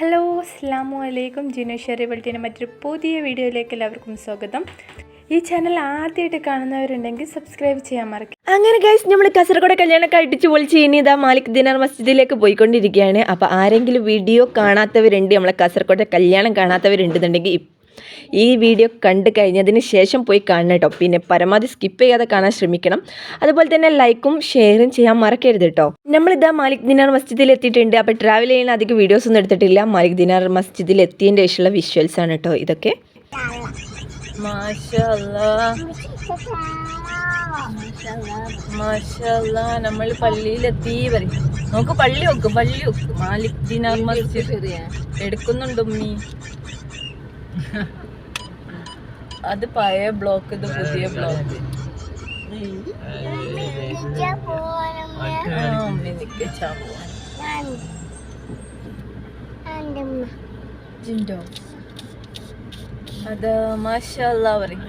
Hello അസ്ലാം വലൈക്കും ജിനു വെൾട്ടിന്റെ മറ്റൊരു പുതിയ വീഡിയോയിലേക്ക് എല്ലാവർക്കും സ്വാഗതം. ഈ ചാനൽ ആദ്യമായിട്ട് കാണുന്നവരുണ്ടെങ്കിൽ സബ്സ്ക്രൈബ് ചെയ്യാൻ മറക്കും അങ്ങനെ ഗൈസ് നമ്മൾ കാസർഗോഡ് കല്യാണമൊക്കെ അടിച്ചു പൊളിച്ച് ഇനി ഇതാ മാലിക് ദിനാർ മസ്ജിദിലേക്ക് പോയിക്കൊണ്ടിരിക്കുകയാണ്. അപ്പോൾ ആരെങ്കിലും വീഡിയോ കാണാത്തവരുണ്ട് നമ്മളെ കാസർഗോഡ് കല്യാണം കാണാത്തവരുണ്ടെന്നുണ്ടെങ്കിൽ ഈ വീഡിയോ കണ്ടു കഴിഞ്ഞതിന് ശേഷം പോയി കാണണം കേട്ടോ. പിന്നെ പരമാവധി സ്കിപ്പ് ചെയ്യാതെ കാണാൻ ശ്രമിക്കണം. അതുപോലെ തന്നെ ലൈക്കും ഷെയറും ചെയ്യാൻ മറക്കരുത് കേട്ടോ. നമ്മളിതാ മാലിക് ദിനാർ മസ്ജിദിൽ എത്തിയിട്ടുണ്ട്. അപ്പോൾ ട്രാവൽ ചെയ്യുന്ന അധികം വീഡിയോസ് ഒന്നും എടുത്തിട്ടില്ല. മാലിക് ദിനാർ മസ്ജിദിൽ എത്തിയതിന്റെ ശേഷമുള്ള വിഷ്വൽസ് ആണ് കേട്ടോ ഇതൊക്കെ. നമ്മൾ പള്ളിയിലെത്തി വരും നമുക്ക് പള്ളി വെക്കും പള്ളി വെക്കും മാലിക് ദിനാർ മസ്ജിദ്. എടുക്കുന്നുണ്ട് ഉമ്മി. അത് പഴയ ബ്ലോക്ക് ഇത് പുതിയ ബ്ലോക്ക് ജിൻഡോ. അത് മാഷല്ല പറയും.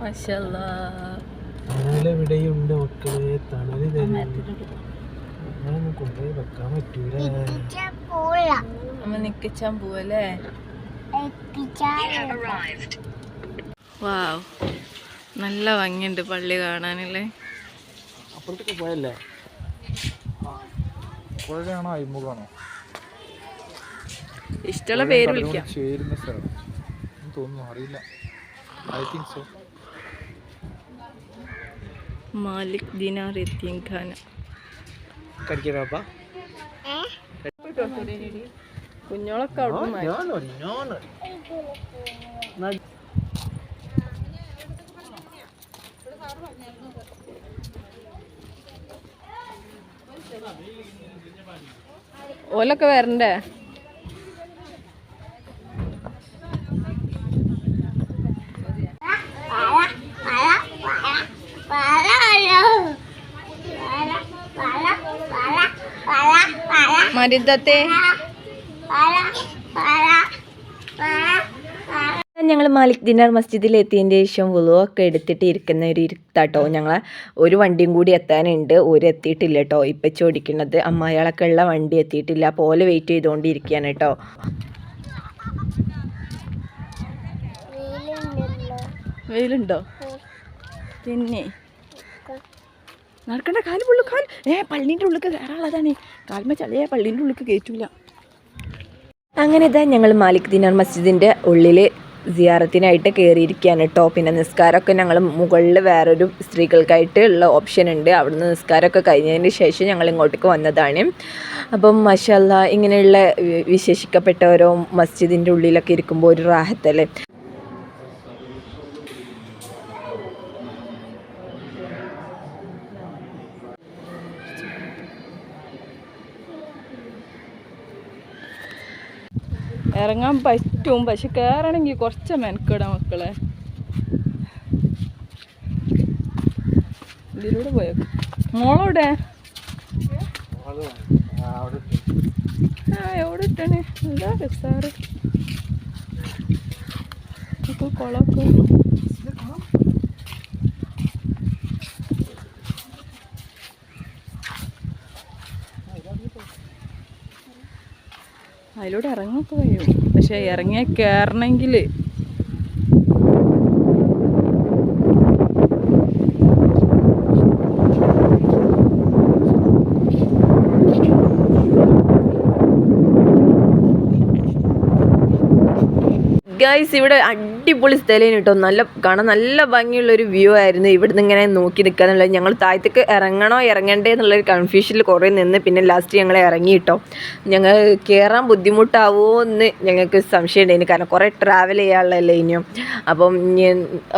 മാഷല്ല. തണലെവിടെയുണ്ട് മക്കളെ തണൽ തന്നെ കൊണ്ടുപോയി വെക്കാൻ പറ്റൂല. അമ്മ നിക്കച്ചാൻ പോവല്ലേ? വാവ്. നല്ല ഭംഗിയുണ്ട് പള്ളി കാണാനല്ലേ? അപ്പുറത്തേക്ക് പോയല്ലേ? പുഴയാണോ അയിമുഖാണോ? ഇഷ്ടമുള്ള പേര് വിളിക്കാം. ചേരുന്ന സ്ഥലം. എന്ന് തോന്നുന്നു അറിയില്ല. I think so Malik Dinar എത്തിയും ഖാന കടിക്കണപ്പാ കുഞ്ഞോളൊക്കെ അവിടെ ഓലൊക്കെ വരണ്ടേ? മരുതത്തെ ഞങ്ങൾ മാലിക് ദിനാർ മസ്ജിദിൽ എത്തിയതിന്റെ ശേഷം വുളുവൊക്കെ എടുത്തിട്ട് ഇരിക്കുന്ന ഒരു ഇരുത്താട്ടോ. ഞങ്ങൾ ഒരു വണ്ടിയും കൂടി എത്താനുണ്ട്. ഒരു എത്തിയിട്ടില്ല കേട്ടോ ഇപ്പം ചോദിക്കുന്നത് അമ്മായാളൊക്കെ ഉള്ള വണ്ടി എത്തിയിട്ടില്ല. പോലെ വെയിറ്റ് ചെയ്തുകൊണ്ടിരിക്കുകയാണ് കേട്ടോ വെയിലുണ്ടോ? പിന്നെ നടക്കണ്ട. കാൽ പുള്ളു കാൽ ഏ പള്ളീന്റെ ഉള്ളിൽ കയറാനുള്ളതാണ് കാൽമ ചളിയെ പള്ളീന്റെ ഉള്ളിൽ കയറ്റൂല അങ്ങനെ ഇതാ ഞങ്ങൾ മാലിക് ദിനാർ മസ്ജിദിന്റെ ഉള്ളിൽ സിയാറത്തിനായിട്ട് കയറിയിരിക്കുകയാണ് കേട്ടോ പിന്നെ നിസ്കാരമൊക്കെ ഞങ്ങൾ മുകളിൽ വേറൊരു സ്ത്രീകൾക്കായിട്ട് ഉള്ള ഓപ്ഷൻ ഉണ്ട്. അവിടുന്ന് നിസ്കാരമൊക്കെ കഴിഞ്ഞതിന് ശേഷം ഞങ്ങൾ ഇങ്ങോട്ടേക്ക് വന്നതാണ്. അപ്പം മഷാല്ല ഇങ്ങനെയുള്ള വിശേഷിക്കപ്പെട്ട ഓരോ മസ്ജിദിന്റെ ഉള്ളിലൊക്കെ ഇരിക്കുമ്പോൾ ഒരു റാഹത്തല്ലേ? ഇറങ്ങാൻ പറ്റും. പക്ഷെ കയറണമെങ്കിൽ കുറച്ച് മെനക്കിട മക്കളെ. ഇതിലൂടെ പോയോ? മോളോടെ ആ എവിടെ ഇട്ടാണ്? എന്താ സാറ്? ഇപ്പൊ കുളമൊക്കെ അതിലൂടെ ഇറങ്ങൊക്കെ കഴിയും. പക്ഷെ ഇറങ്ങിയ കയറണമെങ്കിൽ ഗൈസ് ഇവിടെ അടിപൊളി സ്ഥലം കേട്ടോ. നല്ല കാണാൻ നല്ല ഭംഗിയുള്ള ഒരു വ്യൂ ആയിരുന്നു. ഇവിടുന്ന് ഇങ്ങനെ നോക്കി നിൽക്കുക എന്നുള്ളത് ഞങ്ങൾ താഴത്തേക്ക് ഇറങ്ങണോ ഇറങ്ങണ്ടേ എന്നുള്ളൊരു കൺഫ്യൂഷനിൽ കുറേ നിന്ന് പിന്നെ ലാസ്റ്റ് ഞങ്ങൾ ഇറങ്ങി കേട്ടോ. ഞങ്ങൾ കയറാൻ ബുദ്ധിമുട്ടാവുമോ എന്ന് ഞങ്ങൾക്ക് സംശയം ഉണ്ടായിരുന്നു കാരണം കുറേ ട്രാവൽ ചെയ്യാനുള്ളതല്ലേ ഇനിയും. അപ്പം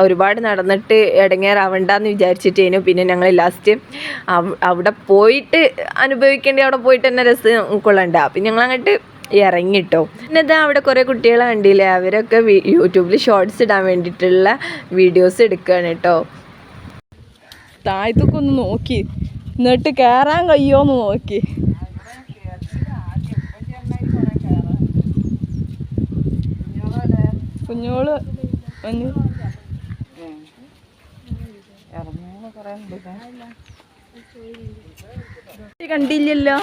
ഒരുപാട് നടന്നിട്ട് ഇടങ്ങേറാവണ്ടെന്ന് വിചാരിച്ചിട്ടേനു. പിന്നെ ഞങ്ങൾ ലാസ്റ്റ് അവിടെ പോയിട്ട് അനുഭവിക്കേണ്ടി അവിടെ പോയിട്ട് തന്നെ രസം കൊള്ളണ്ട. അപ്പം ഞങ്ങൾ അങ്ങോട്ട് ഇറങ്ങിട്ടോ. പിന്നെ ഇതാ അവിടെ കുറേ കുട്ടികളെ കണ്ടില്ലേ? അവരൊക്കെ യൂട്യൂബിൽ ഷോർട്സ് ഇടാൻ വേണ്ടിയിട്ടുള്ള വീഡിയോസ് എടുക്കുകയാണ് കേട്ടോ താഴത്തൊക്കെ ഒന്ന് നോക്കി. എന്നിട്ട് കയറാൻ കഴിയോന്ന് നോക്കി. കുഞ്ഞോൾ വന്ന്. കണ്ടില്ലല്ലോ?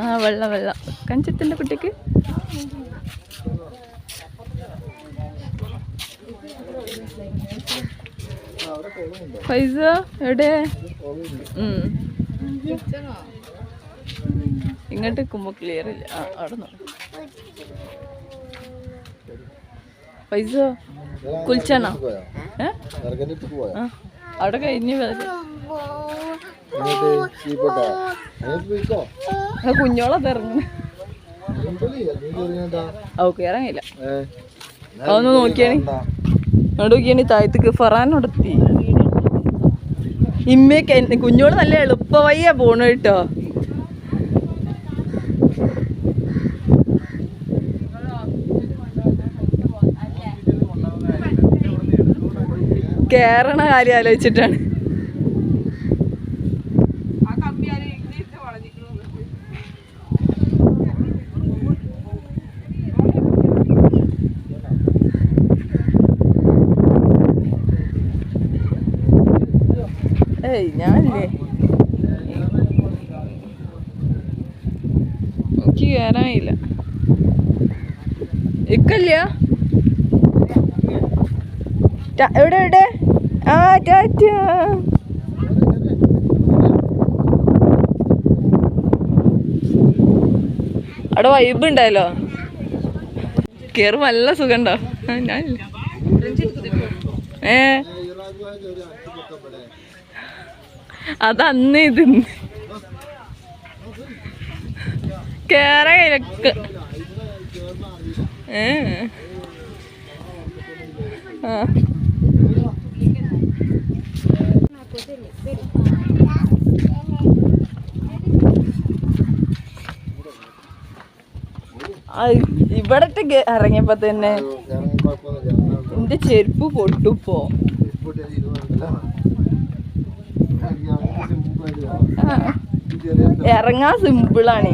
ആ വെള്ള വെള്ള. കഞ്ചത്തിന്റെ കുട്ടിക്ക്? പൈസ എവിടെ. ഇങ്ങോട്ട് നിൽക്കുമ്പോ ക്ലിയർ ഇല്ല. അവിടെ. പൈസ ആ അവിടെ കഴിഞ്ഞ് കുഞ്ഞോളാ ഇറങ്ങണ ഇറങ്ങില്ല അതൊന്ന് നോക്കിയാണ് അവിടെ നോക്കിയാണ് താഴത്തേക്ക് ഫറാനോടെത്തി ഇമ്മയൊക്കെ കുഞ്ഞോൾ നല്ല എളുപ്പ പോണ കേട്ടോ. കേറണ കാര്യം ആലോചിച്ചിട്ടാണ്. ഞാനില്ലേ എനിക്ക് കയറാനില്ല ഇക്കല്ല എവിടെ എവിടെ? ആ ടാറ്റ അവിടെ വൈബ് ഉണ്ടായല്ലോ കേറും നല്ല സുഖം ഉണ്ടോ ഞാനില്ല ഏ? അതന്ന് ഇത്. കേറാൻ കയ്യിലൊക്കെ. ഏ. ആ ഇറങ്ങിയപ്പോ തന്നെ. എന്റെ ചെരുപ്പ് പൊട്ടുപ്പോ. ഇറങ്ങാൻ സിമ്പിളാണ്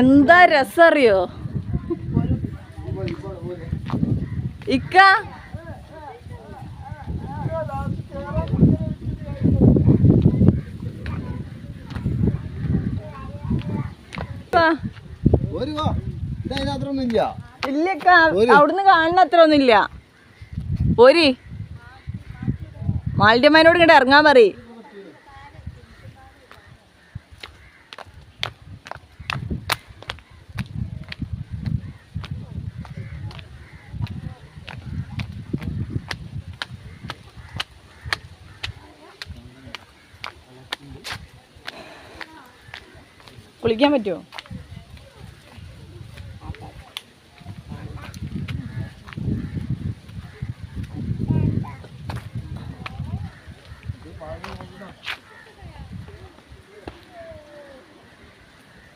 എന്താ രസം അറിയോ ഇക്ക ഇക്ക. ഇല്ലക്ക. അവിടുന്ന് കാണുന്ന അത്ര ഒന്നുമില്ല പോരി. മാലിന്യമാനോട് ഇങ്ങോട്ട് ഇറങ്ങാൻ പറ കുളിക്കാൻ പറ്റുമോ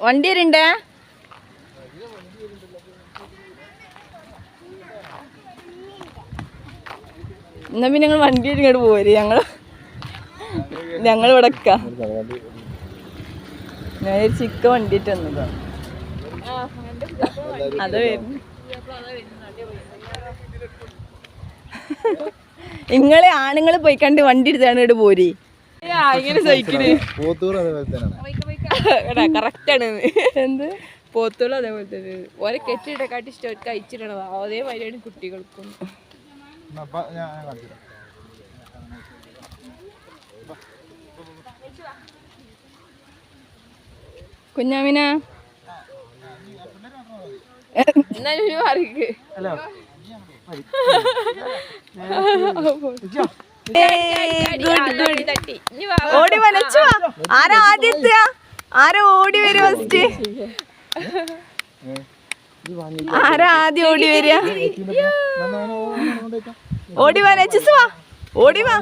വണ്ടി വരുണ്ടേ? എന്നാ പിന്നെ ഞങ്ങൾ വണ്ടി ഇങ്ങോട്ട് പോര്. ഞങ്ങൾ ഞങ്ങൾ ഇവിടെ. ഞാൻ ഒരു ചിക്ക വണ്ടി അത് വരുന്നു. നിങ്ങളെ ആണുങ്ങൾ പോയി കണ്ട് വണ്ടി എടുത്താണ് ഇവിടെ പോരി. ഇങ്ങനെ സഹിക്കണേ. പോത്തൂർ അതേപോലെ കറക്റ്റ് ആണ് എന്ത്? പോത്തുള്ള അതേപോലെ തന്നെ ഓരെ കെട്ടിയിട്ടേക്കാട്ടി ഇഷ്ടം അവർക്ക് അയച്ചിടണത്. അതേമാതിരിയാണ് കുട്ടികൾക്കും. കുഞ്ഞാമിന? എന്നാലും മാറിക്ക് ഓടി വലച്ചു ആരാ ആദ്യത്തെ ആരാ ഓടി വരും ഫസ്റ്റ് ആരാ ആദ്യം ഓടി വരിക. ഓടി വാ നച്ചസ് വാ. ഓടി വാ.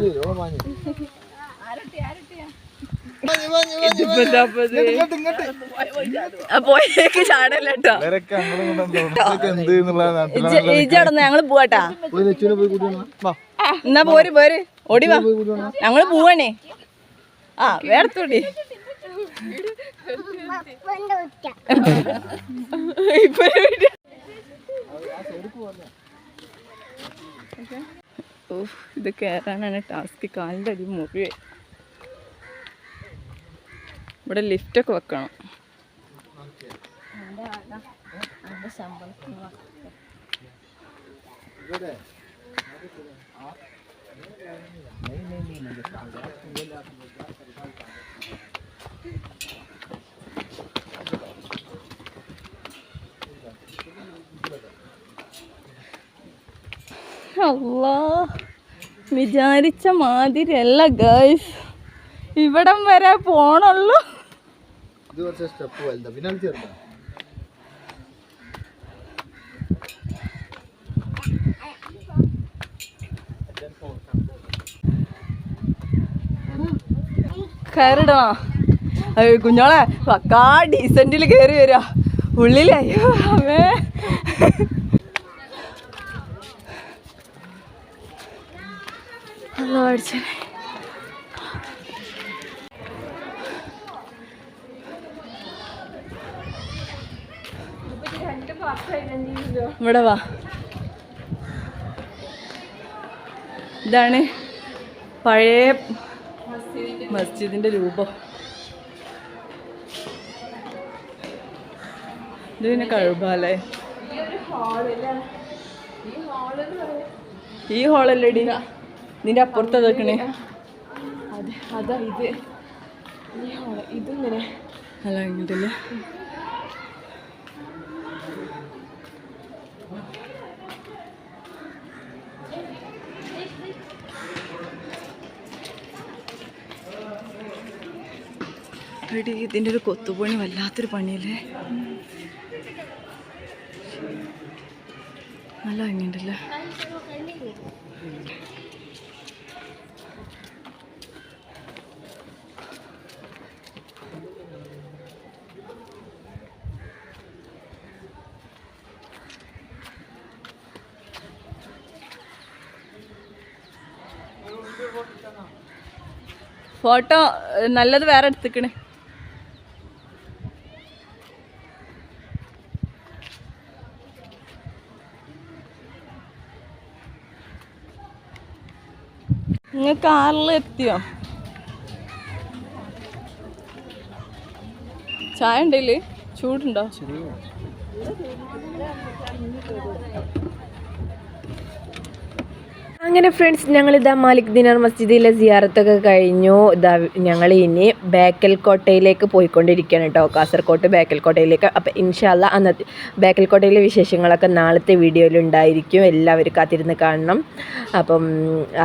ഞങ്ങൾ പോവാട്ടാ. എന്നാ പോര് പോര്. ഓടി വാ. ഞങ്ങൾ പോവാണേ. ആ ഒരു- ഓഹ് ഇത് കയറാനാണ് ടാസ്ക് കാലിന്റെ അടി മുറിവേ ഇവിടെ ലിഫ്റ്റൊക്കെ വെക്കണം. അല്ലാ വിചാരിച്ച മാതിരിയല്ല ഗൈസ് ഇവിടം വരെ പോണുള്ളൂ. കയറിടോ. അയ്യോ കുഞ്ഞോളെ പക്കാ ഡീസന്റിൽ കയറി വരാ. ഉള്ളിലേ അയ്യോ അവേ അടിച്ചേ ഇവിടെ വാ. ഇതാണ് പഴയ മസ്ജിദിന്റെ രൂപം. ഇത് പിന്നെ കഴുകാല്ലേ ഈ ഹാളല്ലേടി നിന്റെ അപ്പുറത്ത് അതൊക്കെ അതെ അതാ ഇത്. ഇതിങ്ങനെ. അല്ല ഇങ്ങോട്ടില്ല. എടി ഇതിന്റെ ഒരു കൊത്തുപണി വല്ലാത്തൊരു പണിയല്ലേ? നല്ല ഭംഗിയുണ്ടല്ലേ ഫോട്ടോ നല്ലത് വേറെ എടുത്തിക്കണേ. നിങ്ങൾ കാറിൽ എത്തിയോ? ചായ ഉണ്ടല്ലേ ചൂടുണ്ടോ? അങ്ങനെ ഫ്രണ്ട്സ് ഞങ്ങളിതാ മാലിക് ദിനാർ മസ്ജിദിലെ സിയാറത്തൊക്കെ കഴിഞ്ഞു. ഇതാ ഞങ്ങൾ ഇനി ബേക്കൽ കോട്ടയിലേക്ക് പോയിക്കൊണ്ടിരിക്കുകയാണ് കേട്ടോ കാസർഗോഡ് ബേക്കൽ കോട്ടയിലേക്ക് അപ്പം ഇൻഷാല്ല അന്നത്തെ ബേക്കൽ കോട്ടയിലെ വിശേഷങ്ങളൊക്കെ നാളത്തെ വീഡിയോയിൽ ഉണ്ടായിരിക്കും എല്ലാവരും കാത്തിരുന്ന് കാണണം. അപ്പം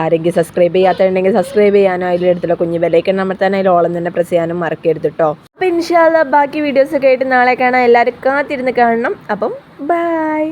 ആരെങ്കിലും സബ്സ്ക്രൈബ് ചെയ്യാത്തുണ്ടെങ്കിൽ സബ്സ്ക്രൈബ് ചെയ്യാനോ അതിലെടുത്തുള്ള കുഞ്ഞു വിലയ്ക്ക് നമ്മൾ അതിൽ ഓളം തന്നെ പ്രസ് ചെയ്യാനും മറക്കരുത് കേട്ടോ അപ്പം ഇൻഷാല്ല ബാക്കി വീഡിയോസൊക്കെ ആയിട്ട് നാളെ കാണാം. എല്ലാവരും കാത്തിരുന്ന് കാണണം. അപ്പം ബൈ